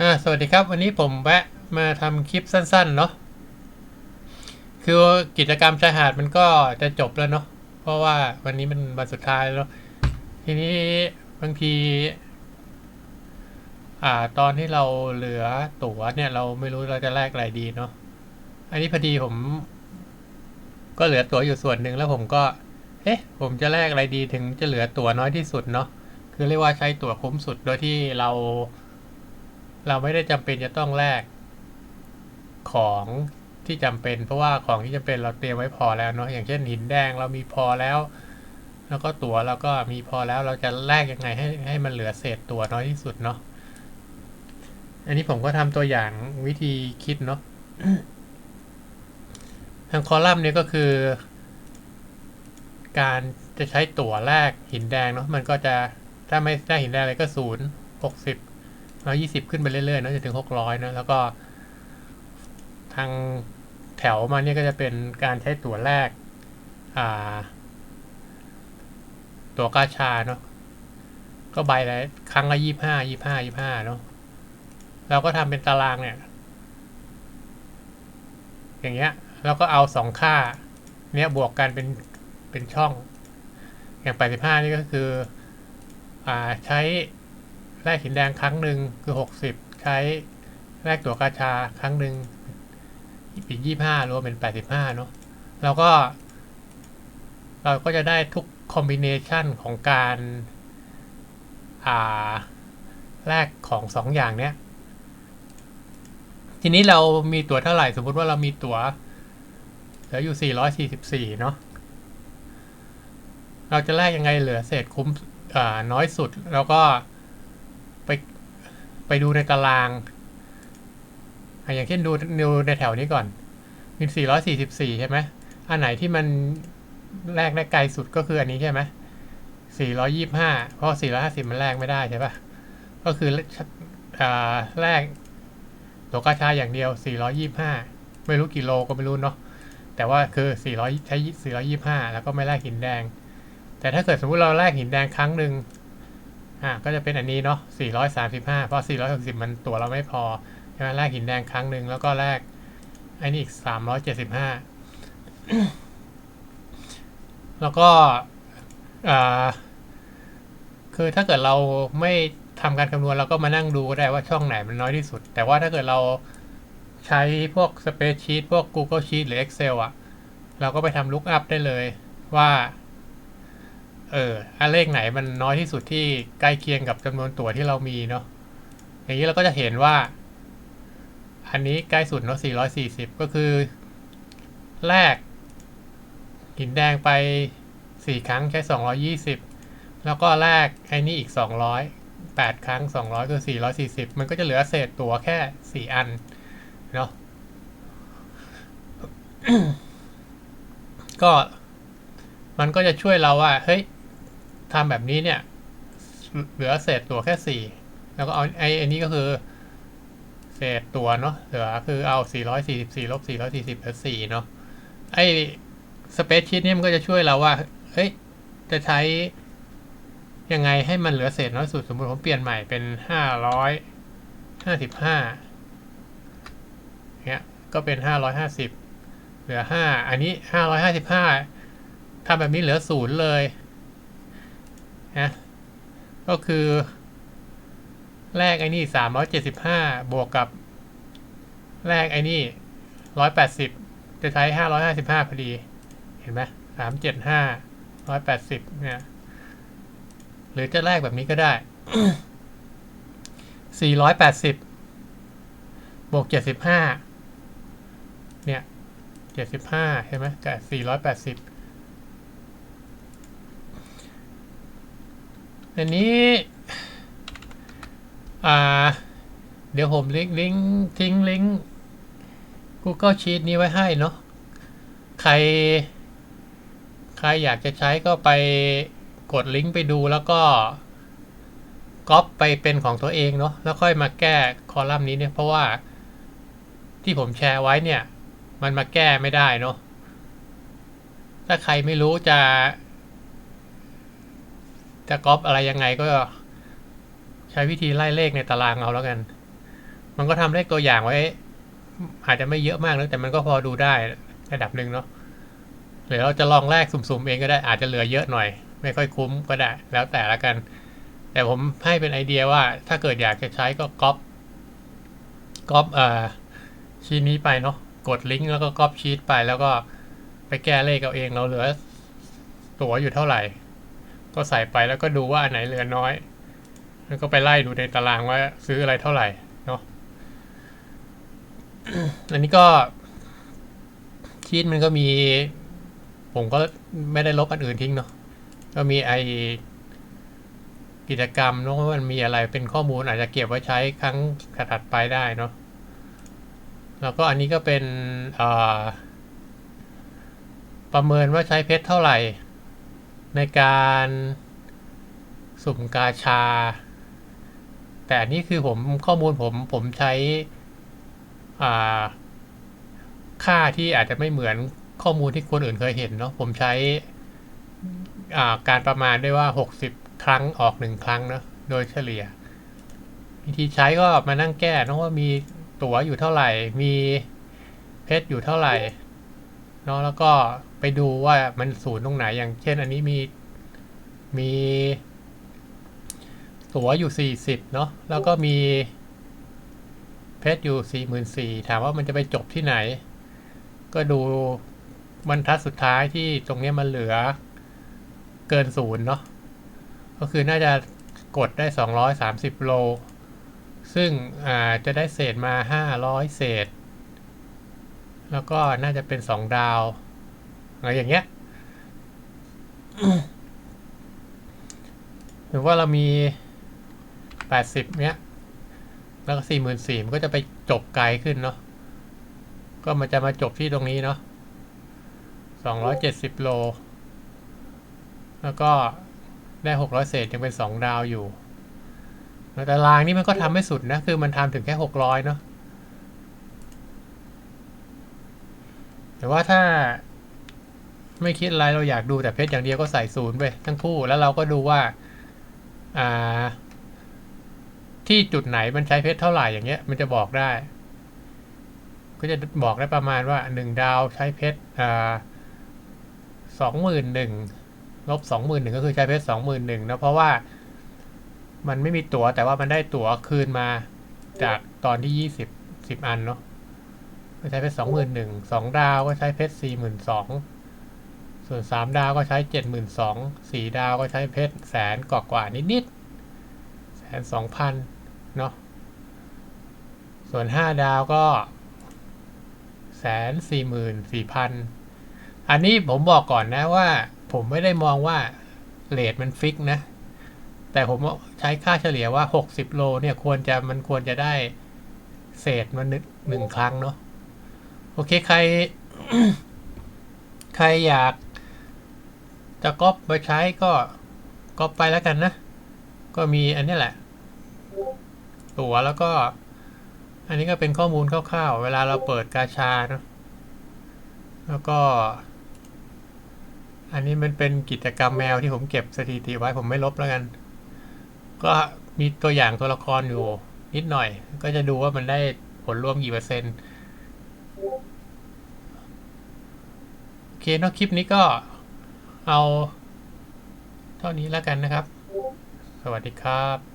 อ่าสวัสดีครับ วันนี้ผมแวะมาทำคลิปสั้นๆเนาะคือกิจกรรมชายหาดมันก็จะจบแล้วเนาะเพราะว่าวันนี้มันวันสุดท้ายแล้ว ทีนี้บางที อ่า ตอนที่เราเหลือตั๋วเนี่ย เราไม่รู้เราจะแลกอะไรดีเนาะอันนี้พอดีผม ก็เหลือตั๋วอยู่ส่วนหนึ่งแล้วผมก็ เอ๊ะ ผมจะแลกอะไรดีถึงจะเหลือตั๋วน้อยที่สุดเนาะคือเรียกว่าใช้ตั๋วคุ้มสุดโดยที่เรา เราไม่ได้จำเป็นจะต้องแลกของที่จำเป็น เพราะว่าของที่จำเป็นเราเตรียมไว้พอแล้วเนาะอย่างเช่นหินแดงเรามีพอแล้ว แล้วก็ตั๋วเราก็มีพอแล้วเราจะแลกยังไงให้ให้มันเหลือเศษตั๋วน้อยที่สุดเนาะอันนี้ผมก็ทำตัวอย่างวิธีคิดเนาะทางคอลัมน์เนี่ยก็คือ การจะใช้ตั๋วแรกหินแดงเนาะมันก็จะถ้าไม่ได้หินแดงเลยก็ศูนย์หกสิบ ร้อยี่สิบขึ้นไปเรื่อยๆนะจนถึงหกร้อยเนะแล้วก็ทางแถวมาเนี่ยก็จะเป็นการใช้ตั๋วแรก อ่า ตั๋วกาชาเนาะก็ใบละครั้งละยี่ห้ายี่ห้ายี่ห้าเนาะเราก็ทำเป็นตารางเนี่ย อย่างเงี้ยแล้วก็เอาสองค่า เนี้ยบวกกันเป็นเป็นช่อง อย่าง85นี่ก็คือ อ่าใช้ ลกหินแดงครั้งหนึ่งคือ 60 ใช้แลกตั๋วกาชาครั้งหนึ่งอีก25รวมเป็น85เนาะแล้วก็ เราก็จะได้ทุกคอมบิเนชันของการอ่าแลกของสองอย่างเนี้ย ทีนี้เรามีตั๋วเท่าไหร่ สมมุติว่าเรามีตั๋วเหลืออยู่444เนาะเราจะแลกยังไงเหลือเศษคุ้มอ่าน้อยสุด แล้วก็ ไปไปดูในตารางอย่างเช่นดูดูในแถวนี้ก่อนมี444 ใช่ไหมอันไหนที่มันแลกได้ไกลสุดก็คืออันนี้ใช่ไหม425 เพราะ 450 มันแลกไม่ได้ใช่ปะก็คือแลกตัวกาชาอย่างเดียว 425 ไม่รู้กี่โลก็ไม่รู้เนาะ แต่ว่าคือ400ใช้425 แล้วก็ไม่แลกหินแดง แต่ถ้าเกิดสมมติเราแลกหินแดงครั้งหนึ่ง อ่าก็จะเป็นอันนี้เนาะ435 เพราะ 460 มันตัวเราไม่พอใช่ไหมแลกหินแดงครั้งหนึ่งแล้วก็แลกไอ้นี่อีก 375 แล้วก็อ่าคือถ้าเกิดเราไม่ทำการคำนวณเราก็มานั่งดูก็ได้ว่าช่องไหนมันน้อยที่สุด แต่ว่าถ้าเกิดเราใช้พวก Spreadsheet พวก Google Sheet หรือ Excel อะเราก็ไปทำ Lookup ได้เลยว่า เอออันเลขไหนมันน้อยที่สุดที่ใกล้เคียงกับจำนวนตั๋วที่เรามีเนาะอย่างนี้เราก็จะเห็นว่า อันนี้ใกล้สุดเนาะ440 ก็คือแรกหินแดงไป 4 ครั้งใช้ 220 แล้วก็แรกไอ้นี่อีก 200 8 ครั้ง 200ก็440 มันก็จะเหลือเศษตั๋วแค่ 4 อัน เนาะก็มันก็จะช่วยเราว่า เฮ้ย ทำแบบนี้เนี่ย เหลือเศษตัวแค่สี่แล้วก็เอาไอ้ไอ้นี้ก็คือ เศษตัวเนาะเหลือคือเอา 444ลบ440เหลือ4เนาะไอ้สเปซชีตนี่มันก็จะช่วยเราว่าเฮ้ยจะใช้ยังไงให้มันเหลือเศษน้อยสุดสมมติผมเปลี่ยนใหม่เป็น 555เนี่ยก็เป็น 550 เหลือ 5 อันนี้ 555ทำแบบนี้เหลือศูนย์เลย นะ ก็คือแรกไอ้นี่สามร้อยเจ็ดสิบห้าบวกกับแรกไอ้นี่ร้อยแปดสิบจะใช้ห้าร้อยห้าสิบห้าพอดี เห็นไหมสามเจ็ดห้าร้อยแปดสิบเนี่ย หรือจะแรกแบบนี้ก็ได้สี่ร้อยแปดสิบบวกเจ็ดสิบห้าเนี่ยเจ็ดสิบห้าใช่ไหมกับสี่ร้อยแปดสิบ อันนี้ อ่า เดี๋ยวผมลิงก์ลิงก์ทิ้งลิงก์ Google Sheet นี้ไว้ให้เนาะ ใคร ใครอยากจะใช้ก็ไปกดลิงก์ไปดูแล้วก็ก๊อปไปเป็นของตัวเองเนาะ แล้วค่อยมาแก้คอลัมน์นี้เนี่ย เพราะว่าที่ผมแชร์ไว้เนี่ย มันมาแก้ไม่ได้เนาะ ถ้าใครไม่รู้จะ จะก๊อปอะไรยังไงก็ ใช้วิธีไล่เลขในตารางเอาแล้วกัน มันก็ทำเลขตัวอย่างไว้ อาจจะไม่เยอะมากนะแต่มันก็พอดูได้ระดับหนึ่งเนาะหรือเราจะลองแลกสุ่มๆเองก็ได้อาจจะเหลือเยอะหน่อย ไม่ค่อยคุ้มก็ได้ แล้วแต่ละกัน แต่ผมให้เป็นไอเดียว่า ถ้าเกิดอยากจะใช้ก็ก๊อปก๊อปเอ่อชีนี้ไปเนาะกดลิงก์แล้วก็ก๊อปชีทไปแล้วก็ไปแก้เลขเอาเองเราเหลือตั๋วอยู่เท่าไหร่ ก็ใส่ไปแล้วก็ดูว่าอันไหนเหลือน้อย แล้วก็ไปไล่ดูในตารางว่าซื้ออะไรเท่าไหร่เนาะอันนี้ก็ชีตมันก็มี ผมก็ไม่ได้ลบอันอื่นทิ้งเนาะก็มีไอกิจกรรมเนาะว่ามันมีอะไรเป็นข้อมูลอาจจะเก็บไว้ใช้ครั้งถัดไปได้เนาะแล้วก็อันนี้ก็เป็นประเมินว่าใช้เพชรเท่าไหร่ ในการสุ่มกาชา แต่อันนี้คือผมข้อมูลผมผมใช้ค่าที่อาจจะไม่เหมือนข้อมูลที่คนอื่นเคยเห็นเนาะผมใช้การประมาณได้ว่า 60 ครั้งออกหนึ่งครั้งเนาะโดยเฉลี่ย วิธีใช้ก็มานั่งแก้นะว่ามีตั๋วอยู่เท่าไหร่ มีเพชรอยู่เท่าไหร่ เนาะแล้วก็ไปดูว่ามันศูนย์ตรงไหนอย่างเช่น อันนี้มีมีตั๋วอยู่ 40เนาะแล้วก็มีเพชรอยู่ 44ถามว่ามันจะไปจบที่ไหน ก็ดูบรรทัดสุดท้ายที่ตรงนี้มันเหลือเกินศูนย์เนาะก็คือน่าจะกดได้ 230 โล ซึ่งจะได้เศษมา 500 เศษ แล้วก็น่าจะเป็น2ดาวอะไรอย่างเงี้ยหรือว่าเรามี 80 เนี้ย แล้วก็44,000มันก็จะไปจบไกลขึ้นเนาะ ก็มันจะมาจบที่ตรงนี้เนาะ 270 โล แล้วก็ได้ 600 เศษยังเป็น 2 ดาวอยู่ แตารางนี่มันก็ทำไม่สุดนะ คือมันทำถึงแค่ 600 เนาะ แต่ว่าถ้าไม่คิดอะไรเราอยากดูแต่เพชรอย่างเดียวก็ใส่ศูนย์ไปทั้งคู่แล้วเราก็ดูว่า อ่า ที่จุดไหนมันใช้เพชรเท่าไหร่อย่างเงี้ย มันจะบอกได้ ก็จะบอกได้ประมาณว่าหนึ่งดาวใช้เพชรอ่าสองหมื่นหนึ่งลบสองหมื่นหนึ่งก็คือใช้เพชรสองหมื่นหนึ่งนะเพราะว่า มันไม่มีตั๋วแต่ว่ามันได้ตั๋วคืนมาจากตอนที่ยี่สิบสิบอันเนาะ ก็ใช้เพชรสองหมื่นหนึ่งสองดาวก็ใช้เพชรสี่หมื่นสองส่วนสามดาวก็ใช้เจ็ดหมื่นสองสี่ดาวก็ใช้เพชรแสนกว่ากว่านิดๆแสนสองพันเนาะส่วนห้าดาวก็แสนสี่หมื่นสี่พันอันนี้ผมบอกก่อนนะว่า ผมไม่ได้มองว่าเลทมันฟิกนะ แต่ผมใช้ค่าเฉลี่ยว่า 60 โลเนี่ยควรจะมันควรจะได้เศษมันหนึ่งหนึ่งครั้งเนาะ โอเคใคร ใครอยาก จะก๊อปไปใช้ก็ก๊อปไปแล้วกันนะ ก็มีอันนี้แหละ ตั๋วแล้วก็ อันนี้ก็เป็นข้อมูลคร่าวๆ เวลาเราเปิดกาชาเนาะแล้วก็ อันนี้มันเป็นกิจกรรมแมวที่ผมเก็บสถิติไว้ผมไม่ลบแล้วกัน ก็มีตัวอย่างตัวละครอยู่นิดหน่อย ก็จะดูว่ามันได้ผลรวมกี่เปอร์เซ็นต์ โอ เคนอะคลิปนี้ก็เอาเท่านี้แล้วกันนะครับ สวัสดีครับ